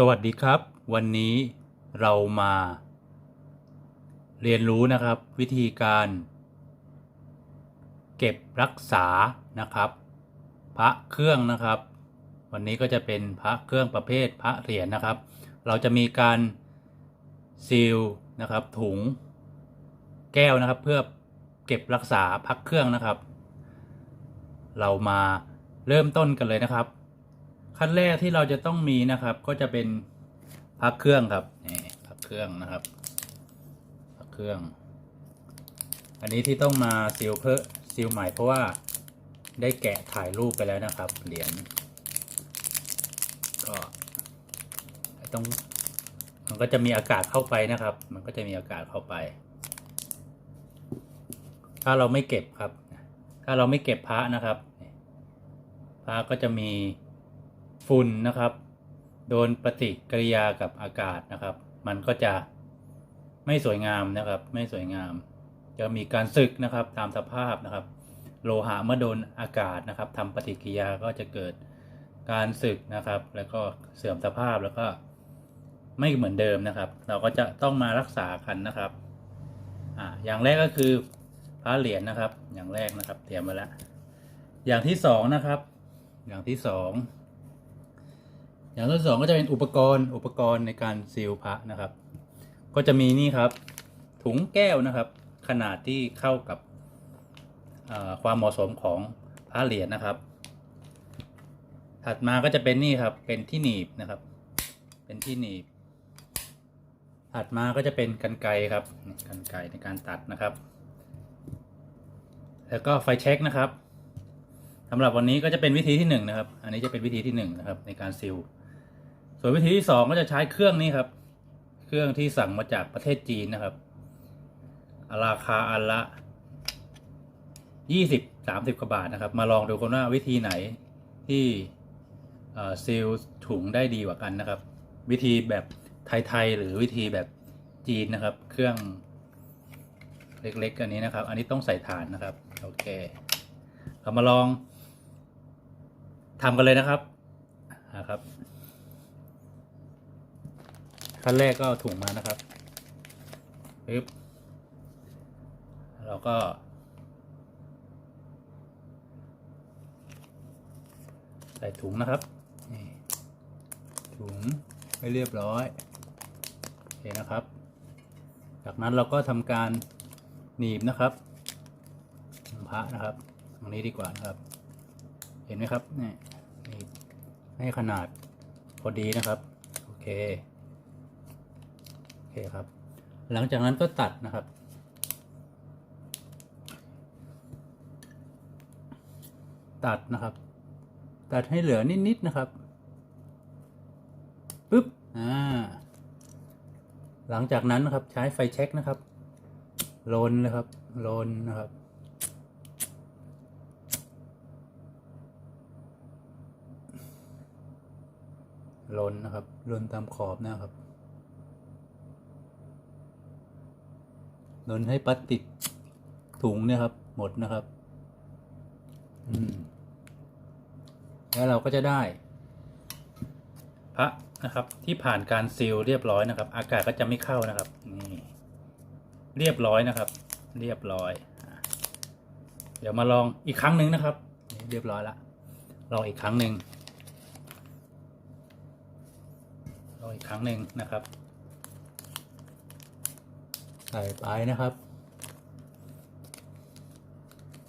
สวัสดีครับ วันนี้เรามา เรียนรู้นะครับ วิธีการ เก็บรักษานะครับ พระเครื่องนะครับ วันนี้ก็จะเป็นพระเครื่องประเภทพระเหรียญนะครับ เราจะมีการซีลนะครับ ถุงแก้วนะครับ เพื่อเก็บรักษาพระเครื่องนะครับ เรามาเริ่มต้นกันเลยนะครับ ขั้นแรกที่เราจะต้องมีนะครับ ก็จะเป็นพักเครื่องครับนี่พักเครื่องนะครับพักเครื่อง อันนี้ที่ต้องมาซีลเพิ่มซีลใหม่เพราะว่าได้แกะถ่ายรูปไปแล้วนะครับ เหรียญก็ต้องมันก็จะมีอากาศเข้าไปนะครับ มันก็จะมีอากาศเข้าไป ถ้าเราไม่เก็บครับ ถ้าเราไม่เก็บพระนะครับพระก็จะมี ฝุ่นนะครับ โดนปฏิกิริยากับอากาศนะครับ มันก็จะไม่สวยงามนะครับ ไม่สวยงาม จะมีการสึกนะครับตามสภาพนะครับ โลหะเมื่อโดนอากาศนะครับทำปฏิกิริยาก็จะเกิดการสึกนะครับ แล้วก็เสื่อมสภาพแล้วก็ไม่เหมือนเดิมนะครับ เราก็จะต้องมารักษากันนะครับอ่าอย่างแรกก็คือพระเหรียญนะครับ อย่างแรกนะครับ เตรียมไว้แล้วอย่างที่สองนะครับ อย่างที่สอง อย่างที่สองก็จะเป็นอุปกรณ์อุปกรณ์ในการซีลพระนะครับ ก็จะมีนี่ครับ ถุงแก้วนะครับ ขนาดที่เข้ากับความเหมาะสมของพระเหรียญนะครับ ถัดมาก็จะเป็นนี่ครับเป็นที่หนีบนะครับ เป็นที่หนีบ ถัดมาก็จะเป็นกันไกรครับกันไกรในการตัดนะครับ แล้วก็ไฟเช็คนะครับสำหรับวันนี้ก็จะเป็นวิธีที่หนึ่งนะครับ อันนี้จะเป็นวิธีที่หนึ่งนะครับในการซิล ส่วนวิธีที่สองก็จะใช้เครื่องนี้ครับ เครื่องที่สั่งมาจากประเทศจีนนะครับ ราคาอันละยี่สิบสามสิบกว่าบาทนะครับ มาลองดูกันว่าวิธีไหนที่ซิลถุงได้ดีกว่ากันนะครับ วิธีแบบไทยๆหรือวิธีแบบจีนนะครับ เครื่องเล็กๆอันนี้นะครับ อันนี้ต้องใส่ฐานนะครับ โอเค เรามาลองทำกันเลยนะครับนะครับ ขั้นแรกก็ถุงมานะครับปึ๊บเราก็ ใส่ถุงนะครับ ถุงให้เรียบร้อยโอเคนะครับ จากนั้นเราก็ทำการหนีบนะครับพระนะครับตรงนี้ดีกว่านะครับ เห็นไหมครับนี่นี่ให้ขนาดพอดีนะครับ โอเค เคครับ หลังจากนั้นก็ตัดนะครับ ตัดนะครับ ตัดให้เหลือนิดๆนะครับปึ๊บอ่าหลังจากนั้นนะครับใช้ไฟเช็คนะครับลนนะครับลนนะครับลนนะครับลนตามขอบนะครับ ลนให้ปลาติดถุงเนี่ยครับ หมดนะครับ อืม แล้วเราก็จะได้ พระนะครับ ที่ผ่านการซีลเรียบร้อยนะครับ อากาศก็จะไม่เข้านะครับ นี่ เรียบร้อยนะครับ เรียบร้อย เดี๋ยวมาลองอีกครั้งหนึ่งนะครับ เรียบร้อยละลองอีกครั้งหนึ่งลองอีกครั้งหนึ่งนะครับ ส่ไปนะครับ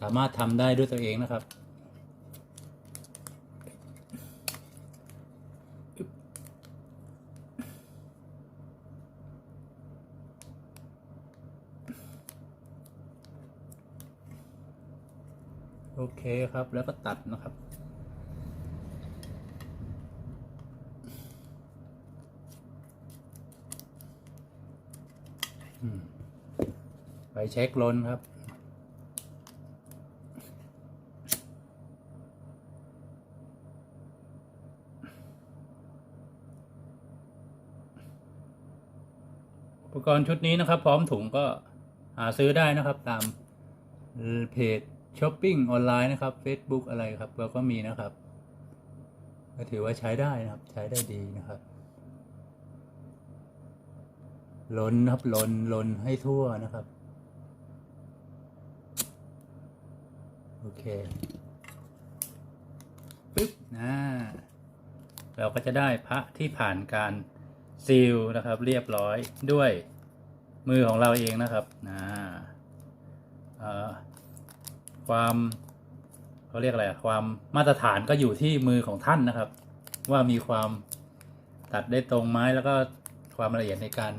สามารถทำได้ด้วยตัวเองนะครับโอเคครับแล้วก็ตัดนะครับ เช็คลนครับ อุปกรณ์ชุดนี้นะครับ พร้อมถุงก็หาซื้อได้นะครับตามเพจช้อปปิ้งออนไลน์นะครับ Facebook อะไรครับเราก็มีนะครับ ก็ถือว่าใช้ได้นะครับ ใช้ได้ดีนะครับลนครับลนลนให้ทั่วนะครับ โอเคปึ๊บนะเราก็จะได้พระที่ผ่านการซีลนะครับ เรียบร้อยด้วยมือของเราเองนะครับนะเอ่อความเขาเรียกอะไรความมาตรฐานก็อยู่ที่มือของท่านนะครับ ว่ามีความตัดได้ตรงไหมแล้วก็ความละเอียดในการ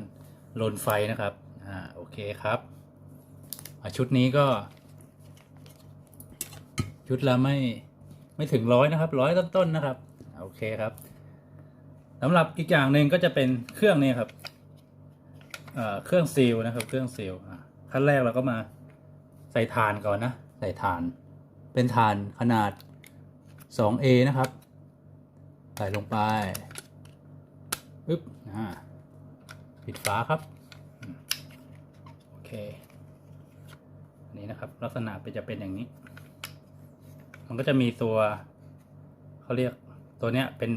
ลนไฟนะครับอ่าโอเคครับชุดนี้ก็ ชุดละไม่ไม่ถึงร้อยนะครับร้อยต้นๆนะครับอะโอเคครับสำหรับอีกอย่างหนึ่งก็จะเป็นเครื่องนี้ครับเอ่อเครื่องซีลนะครับ เครื่องซีลอะขั้นแรกเราก็มาใส่ถ่านก่อนนะ ใส่ถ่าน เป็นถ่านขนาด 2A นะครับ ใส่ลงไปปึ๊บอ่าปิดฝาครับอืมโอเคอันนี้นะครับ ลักษณะเป็นจะเป็นอย่างนี้ มันก็จะมีตัวเขาเรียกตัวเนี้ยเป็น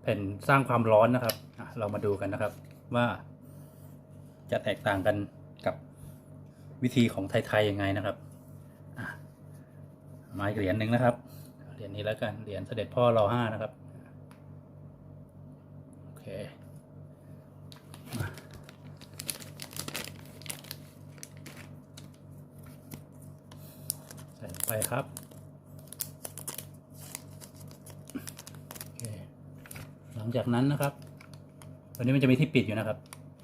แผ่นสร้างความร้อนนะครับเรามาดูกันนะครับว่าจะแตกต่างกันกับวิธีของไทยๆยังไงนะครับมาอีกเหรียญหนึ่งนะครับ เหรียญนี้แล้วกัน เหรียญเสด็จพ่อรอห้านะครับ โอเค ใส่ไปครับ โอเค หลัง จากนั้นนะครับตัวนี้มันจะมีที่ปิดอยู่นะครับ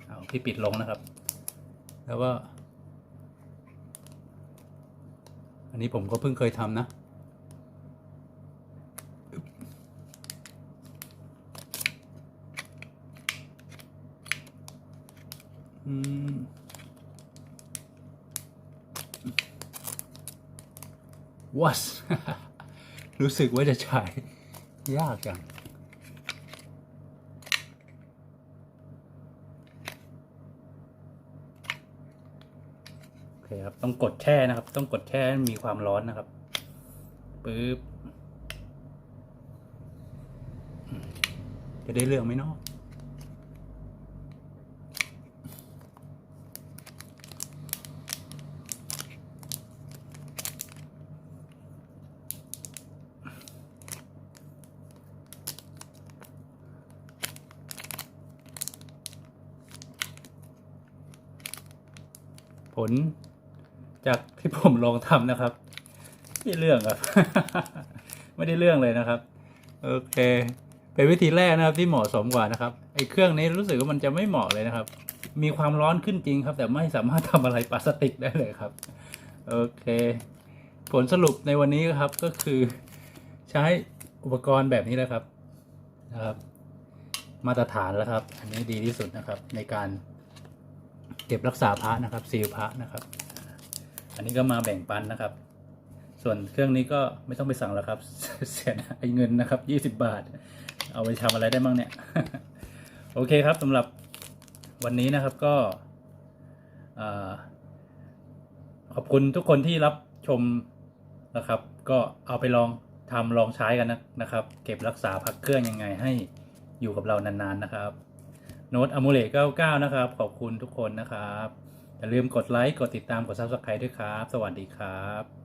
เอาที่ปิดลงนะครับ แล้วก็ อันนี้ผมก็เพิ่งเคยทำนะอืมวัสรู้สึกว่าจะใช้ยากจัง เคครับต้องกดแช่นะครับ ต้องกดแช่มีความร้อนนะครับปึ๊บจะได้เรื่องไหมเนาะผล จากที่ผมลองทำนะครับไม่ได้เรื่องครับ ไม่ได้เรื่องเลยนะครับ โอเค เป็นวิธีแรกนะครับที่เหมาะสมกว่านะครับไอ้เครื่องนี้รู้สึกว่ามันจะไม่เหมาะเลยนะครับ มีความร้อนขึ้นจริงครับ แต่ไม่สามารถทำอะไรพลาสติกได้เลยครับ โอเค ผลสรุปในวันนี้ครับก็คือ ใช้อุปกรณ์แบบนี้แหละครับนะครับ มาตรฐานแล้วครับ อันนี้ดีที่สุดนะครับ ในการเก็บรักษาพระนะครับซีลพระนะครับ อันนี้ก็มาแบ่งปันนะครับ ส่วนเครื่องนี้ก็ไม่ต้องไปสั่งแล้วครับ เสียดายเงินนะครับยี่สิบบาท เอาไปทำอะไรได้บ้างเนี่ย โอเคครับสำหรับวันนี้นะครับก็ขอบคุณทุกคนที่รับชมนะครับ ก็เอาไปลองทำลองใช้กันนะนะครับ เก็บรักษาพักเครื่องยังไงให้อยู่กับเรานานๆนะครับ โน้ตอมูเลต99 นะครับ ขอบคุณทุกคนนะครับ อย่าลืมกดไลค์ กดติดตาม กด Subscribe ด้วยครับ สวัสดีครับ